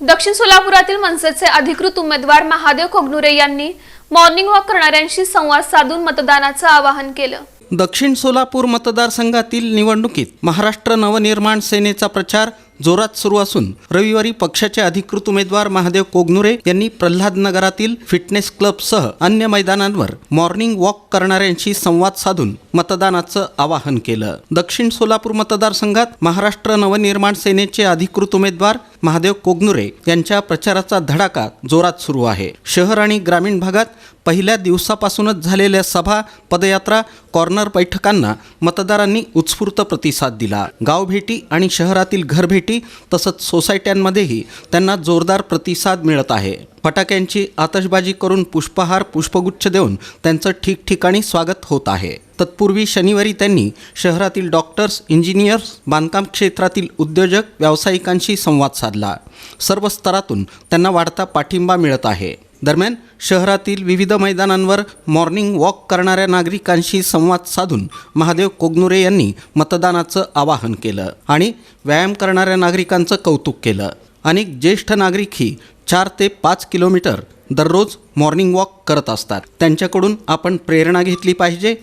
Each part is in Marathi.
दक्षिण सोलापुरातील मनसेचे अधिकृत उमेदवार महादेव कोगनुरे यांनी मॉर्निंग वॉक करणाऱ्यांशी संवाद साधून मतदानाचं आवाहन केलं. दक्षिण सोलापूर मतदारसंघातील निवडणुकीत महाराष्ट्र नवनिर्माण सेनेचा प्रचार जोरात सुरू असून रविवारी पक्षाचे अधिकृत उमेदवार महादेव कोगनुरे यांनी प्रल्हाद नगरातील फिटनेस क्लबसह अन्य मैदानांवर मॉर्निंग वॉक करणाऱ्यांशी संवाद साधून मतदानाचं आवाहन केलं. दक्षिण सोलापूर मतदारसंघात महाराष्ट्र नवनिर्माण सेनेचे अधिकृत उमेदवार महादेव कोगनुरे यांच्या प्रचाराचा धडाका जोरात सुरू आहे. शहर आणि ग्रामीण भागात पहिल्या दिवसापासूनच झालेल्या सभा पदयात्रा कॉर्नर बैठकांना मतदारांनी उत्स्फूर्त प्रतिसाद दिला. गावभेटी आणि शहरातील घरभेटी तसंच सोसायट्यांमध्येही त्यांना जोरदार प्रतिसाद मिळत आहे. फटाक्यांची आतषबाजी करून पुष्पहार पुष्पगुच्छ देऊन त्यांचं ठिकठिकाणी स्वागत होत आहे. तत्पूर्वी शनिवारी त्यांनी शहरातील डॉक्टर्स इंजिनियर्स बांधकाम क्षेत्रातील उद्योजक व्यावसायिकांशी संवाद साधला. सर्व स्तरातून त्यांना वाढता पाठिंबा मिळत आहे. दरम्यान शहरातील विविध मैदानांवर मॉर्निंग वॉक करणाऱ्या नागरिकांशी संवाद साधून महादेव कोगनुरे यांनी मतदानाचं आवाहन केलं आणि व्यायाम करणाऱ्या नागरिकांचं कौतुक केलं. अनेक ज्येष्ठ नागरिकही चार ते पाच किलोमीटर दररोज मॉर्निंग वॉक करत असतात. त्यांच्याकडून आपण प्रेरणा घेतली पाहिजे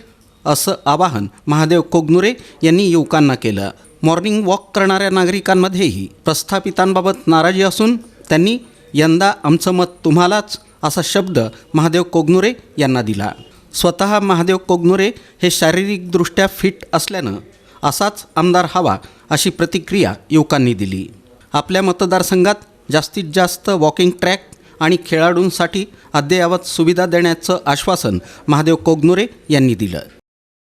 असं आवाहन महादेव कोगनुरे यांनी युवकांना केलं. मॉर्निंग वॉक करणाऱ्या नागरिकांमध्येही प्रस्थापितांबाबत नाराजी असून त्यांनी यंदा आमचं मत तुम्हालाच असा शब्द महादेव कोगनुरे यांना दिला. स्वतः महादेव कोगनुरे हे शारीरिकदृष्ट्या फिट असल्यानं असाच आमदार हवा अशी प्रतिक्रिया युवकांनी दिली. आपल्या मतदारसंघात जास्तीत जास्त वॉकिंग ट्रॅक आणि खेळाडूंसाठी अद्ययावत सुविधा देण्याचं आश्वासन महादेव कोगनोरे यांनी दिलं.